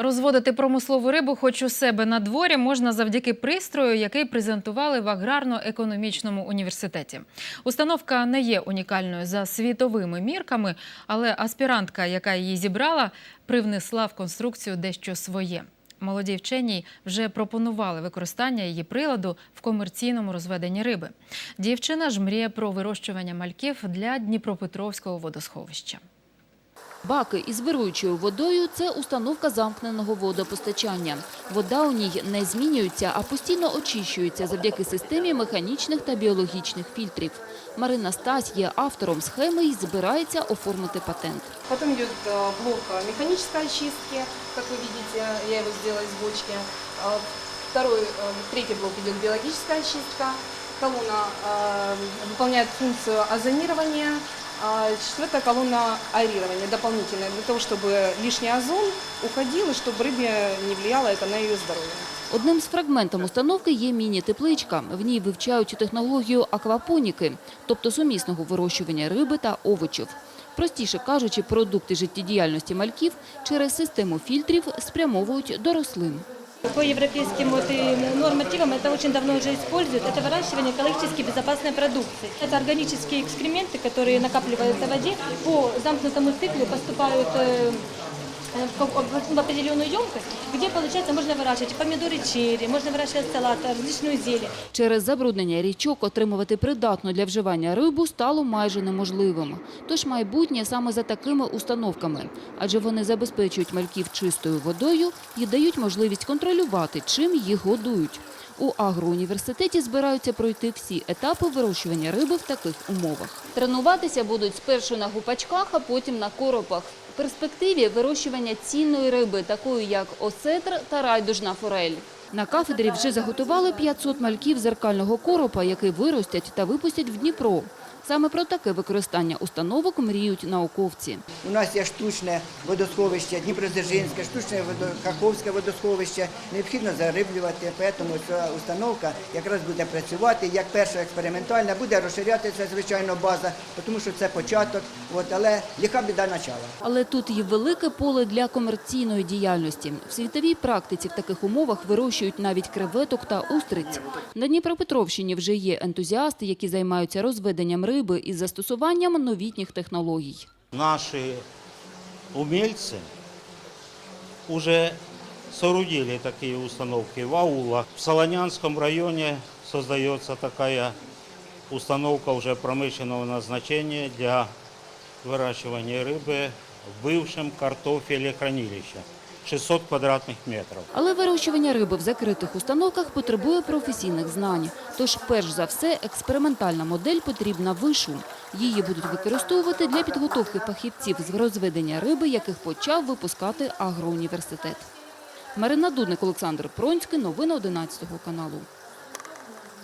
Розводити промислову рибу хоч у себе на дворі можна завдяки пристрою, який презентували в аграрно-економічному університеті. Установка не є унікальною за світовими мірками, але аспірантка, яка її зібрала, привнесла в конструкцію дещо своє. Молоді вчені вже пропонували використання її приладу в комерційному розведенні риби. Дівчина ж мріє про вирощування мальків для Дніпропетровського водосховища. Баки із вируючою водою – це установка замкненого водопостачання. Вода у ній не змінюється, а постійно очищується завдяки системі механічних та біологічних фільтрів. Марина Стась є автором схеми і збирається оформити патент. Потом идет э, блок э, механической очистки, как вы видите, я его сделала из бочки. А, Второй, э, третий блок идет биологическая очистка. Колонна э, выполняет функцию озонирования. А Четвертая колонна аэрирования дополнительная, для того, чтобы лишний озон уходил и чтобы рыбе не влияло это на ее здоровье. Одним з фрагментів установки є міні-тепличка. В ній вивчають технологію аквапоніки, тобто сумісного вирощування риби та овочів. Простіше кажучи, продукти життєдіяльності мальків через систему фільтрів спрямовують до рослин. По европейским вот и нормативам это очень давно уже используют. Это выращивание экологически безопасной продукции. Это органические экскременты, которые накапливаются в воде, по замкнутому циклу поступают э, в ка- в определенную емкость, где, получается, можно выращивать помидоры черри, можно выращивать салат, различную зелень. Через забруднення річок отримувати придатну для вживання рибу стало майже неможливим. Тож майбутнє саме за такими установками, адже вони забезпечують мальків чистою водою і дають можливість контролювати, чим їх годують. У агроуніверситеті збираються пройти всі етапи вирощування риби в таких умовах. Тренуватися будуть спершу на гупачках, а потім на коропах. В перспективі вирощування цінної риби, такої як осетр та райдужна форель. На кафедрі вже заготували 500 мальків зеркального коропа, який виростять та випустять в Дніпро. Саме про таке використання установок мріють науковці. У нас є штучне водосховище, Дніпродзержинське, штучне Каховське водосховище. Необхідно зариблювати, тому ця установка якраз буде працювати як перша експериментальна, буде розширятися, звичайно, база, тому що це початок, от, але яка біда начала. Але тут є велике поле для комерційної діяльності. В світовій практиці в таких умовах вирощують навіть креветок та устриць. На Дніпропетровщині вже є ентузіасти, які займаються розведенням риби із застосуванням новітніх технологій. наши умельцы уже соорудили такие установки в аулах. В Солонянском районе создается такая установка уже промышленного назначения для выращивания рыбы в бывшем картофелехранилище. 600 квадратних метрів. Але вирощування риби в закритих установках потребує професійних знань. Тож, перш за все, експериментальна модель потрібна вишу. Її будуть використовувати для підготовки фахівців з розведення риби, яких почав випускати агроуніверситет. Марина Дудник, Олександр Пронський. Новини 11 каналу.